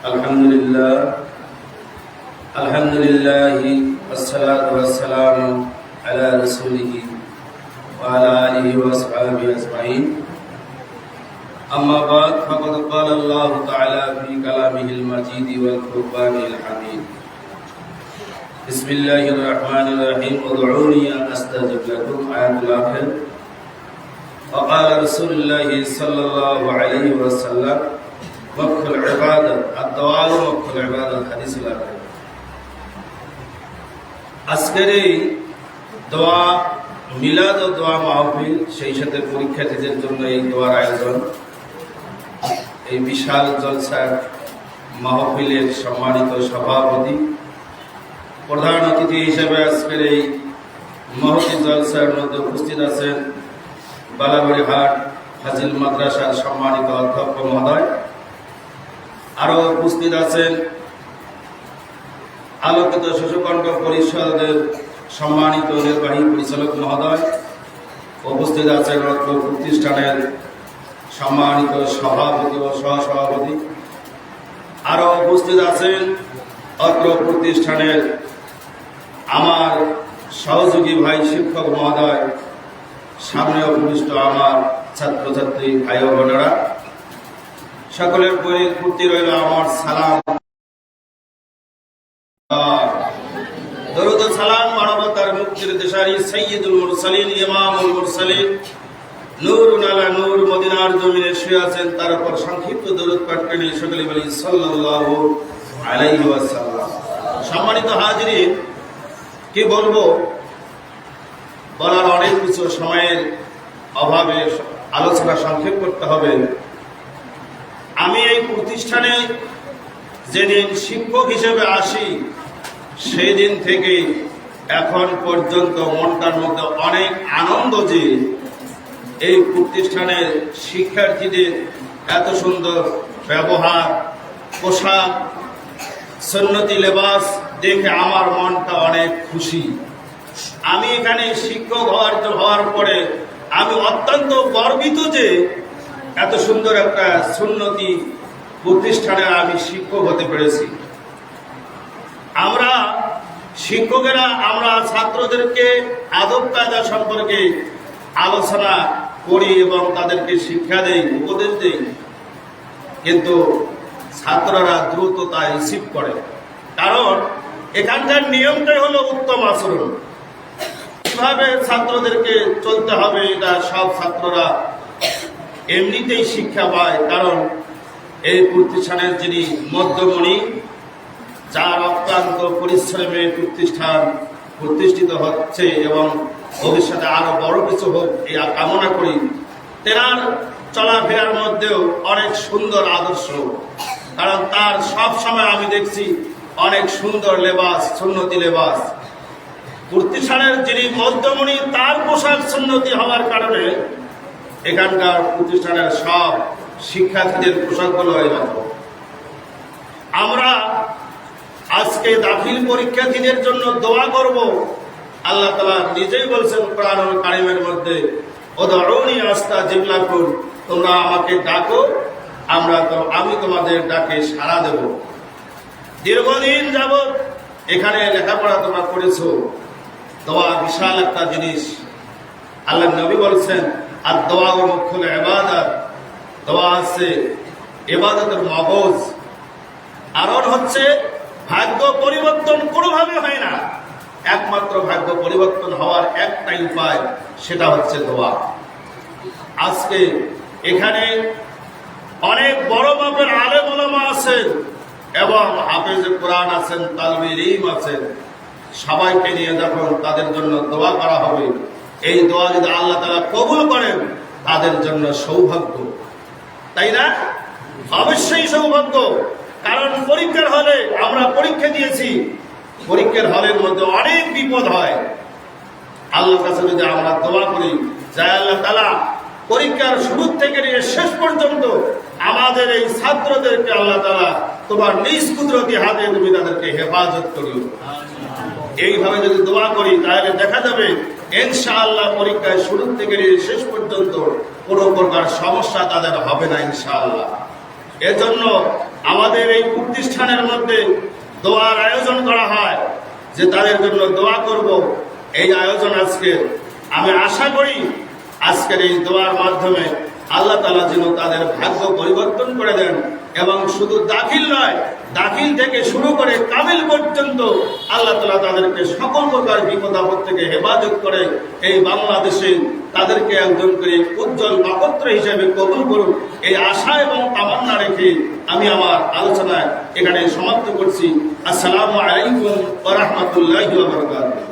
الحمد لله الحمد لله والصلاة والسلام على رسوله وعلى آله وأصحابه أجمعين. أما بعد فقد قال الله تعالى في كلامه المجيد والقرآن الحميد. بسم الله الرحمن الرحيم. ادعوني أستجب لكم آيات الآخر وقال رسول الله صلى الله عليه وسلم العبادة আজকের এই দোয়া, মিলাদ ও দোয়া মাহফিল, সেই সাথে পরীক্ষার্থীদের জন্য এই দোয়ার আয়োজন। এই বিশাল জলসার মাহফিলের সম্মানিত সভাপতি, প্রধান অতিথি হিসেবে আজকের এই মহতি জলসার মধ্যে উপস্থিত আছেন বালাবাড়ি হাট হাজিল মাদ্রাসার সম্মানিত অধ্যক্ষ মহোদয়। আরও উপস্থিত আছেন আলোকিত শিশুকণ্ঠ পরিষদের সম্মানিত নির্বাহী পরিচালক মহোদয়, উপস্থিত আছেন অত্র প্রতিষ্ঠানের সম্মানিত সভাপতি ও সহসভাপতি। আরও উপস্থিত আছেন অত্র প্রতিষ্ঠানের আমার সহযোগী ভাই শিক্ষক মহোদয়, সামনে উপবিষ্ট আমার ছাত্রছাত্রী ভাই বোনেরা। সকলের প্রতি রইল আমার সালাম। দরুদ সালাম মুক্তির দেশারি সৈয়দুল মুরসালিন, ইমামুল মুরসালিন। নূরুন আলা নূর, মদিনার জমিনে শুয়ে আছেন, তার উপর সংক্ষিপ্ত দরুদ পাঠ করে সকলে বলি সম্মানিত হাজিরিন, কি বলব? বলার অনেক কিছু সময়ের অভাবে আলোচনা সংক্ষেপ করতে হবে। প্রতিষ্ঠানে যেদিন শিক্ষক হিসেবে আসি সেই দিন থেকে এখন পর্যন্ত মনটার মধ্যে অনেক আনন্দ যে এই প্রতিষ্ঠানের শিক্ষার্থীদের এত সুন্দর ব্যবহার, পোশাক, সন্নতি, লেবাস দেখে আমার মনটা অনেক খুশি। আমি এখানে শিক্ষক হওয়ার হওয়ার পরে আমি অত্যন্ত গর্বিত যে এত সুন্দর একটা সুন্নতি প্রতিষ্ঠানে আমি শিক্ষক হতে পেরেছি। আমরা শিক্ষকেরা, আমরা ছাত্রদেরকে আদব কায়দা সম্পর্কে আলোচনা করি এবং তাদেরকে শিক্ষা দেই, উপদেশ দেই। কিন্তু ছাত্ররা দ্রুত তা রিসিভ করে। কারণ এখানকার নিয়মটাই হলো উত্তম আচরণ। কীভাবে ছাত্রদেরকে চলতে হবে, এটা সব ছাত্ররা এমনিতেই শিক্ষা পায়। কারণ এই প্রতিষ্ঠানের যিনি মধ্যমণি, যার অক্লান্ত পরিশ্রমে প্রতিষ্ঠান প্রতিষ্ঠিত হচ্ছে এবং ভবিষ্যতে আরও বড় কিছু হোক, এই কামনা করি। তেনার চলাফেরার মধ্যেও অনেক সুন্দর আদর্শ, কারণ তার সব সময় আমি দেখছি অনেক সুন্দর লেবাস, সুন্নতি লেবাস। প্রতিষ্ঠানের যিনি মধ্যমণি, তার পোশাক সুন্নতি হওয়ার কারণে এখানকার প্রতিষ্ঠানের সব শিক্ষার্থীদের পোশাকগুলো এরকম আমরা আজকে দাখিল পরীক্ষার্থীদের জন্য দোয়া করব। আল্লাহ তালা নিজেই বলছেন, কোরআনুল কারিমের মধ্যে ও ধরণী আস্থা জিবলাকুর তোমরা আমাকে ডাকো, আমরা তো, আমি তোমাদের ডাকে সাড়া দেব। দীর্ঘদিন যাবৎ এখানে লেখাপড়া তোমরা করেছ। দোয়া বিশাল একটা জিনিস। আল্লাহ নবী বলছেন আর দোয়া ও মুখ্য দোয়া আছে এবাদতের মগজ। কারণ হচ্ছে, ভাগ্য পরিবর্তন কোনোভাবে হয় না। একমাত্র ভাগ্য পরিবর্তন হওয়ার একটাই উপায়, সেটা হচ্ছে দোয়া। আজকে এখানে অনেক বড় মাপের আলেম ওলামা আছেন এবং হাফেজ কোরআন আছেন, তালবির ইম আছেন। সবাইকে নিয়ে যখন তাদের জন্য দোয়া করা হবে, এই দোয়া যদি আল্লাহ তালা কবুল করেন, তাদের জন্য সৌভাগ্য। তাই না? অবশ্যই সৌভাগ্য, কারণ পরীক্ষার হলে আমরা পরীক্ষা দিয়েছি। পরীক্ষার হলের মধ্যে অনেক বিপদ হয়। আল্লাহর কাছে যদি আমরা দোয়া করি যাই আল্লাহ তালা পরীক্ষার শুরু থেকে নিয়ে শেষ পর্যন্ত আমাদের এই ছাত্রদেরকে আল্লাহ তালা তোমার নিজ কুদরতি হাতে তুমি তাদেরকে হেফাজত করিও। এইভাবে যদি দোয়া করি, তাহলে দেখা যাবে ইনশাআল্লাহ পরীক্ষায় শুরু থেকে নিয়ে শেষ পর্যন্ত কোনো প্রকার সমস্যা তাদের হবে না ইনশাআল্লাহ। এজন্য আমাদের এই প্রতিষ্ঠানের মধ্যে দোয়ার আয়োজন করা হয় যে তাদের জন্য দোয়া করব। এই আয়োজন আজকে আমি আশা করি আজকের এই দোয়ার মাধ্যমে আল্লাহ তালা যেন তাদের ভাগ্য পরিবর্তন করে দেন। এবং শুধু দাখিল নয়, দাখিল থেকে শুরু করে কামিল পর্যন্ত আল্লাহ তালা তাদেরকে সকল প্রকার বিপদ আপদ থেকে হেফাজত করে এই বাংলাদেশে তাদেরকে একজন করে উজ্জ্বল নক্ষত্র হিসেবে কবুল করুন। এই আশা এবং তামান্না রেখে আমি আমার আলোচনায় এখানে সমাপ্ত করছি। আসসালামু আলাইকুম রাহমাতুল্লাহি ওয়া বারাকাতুহু।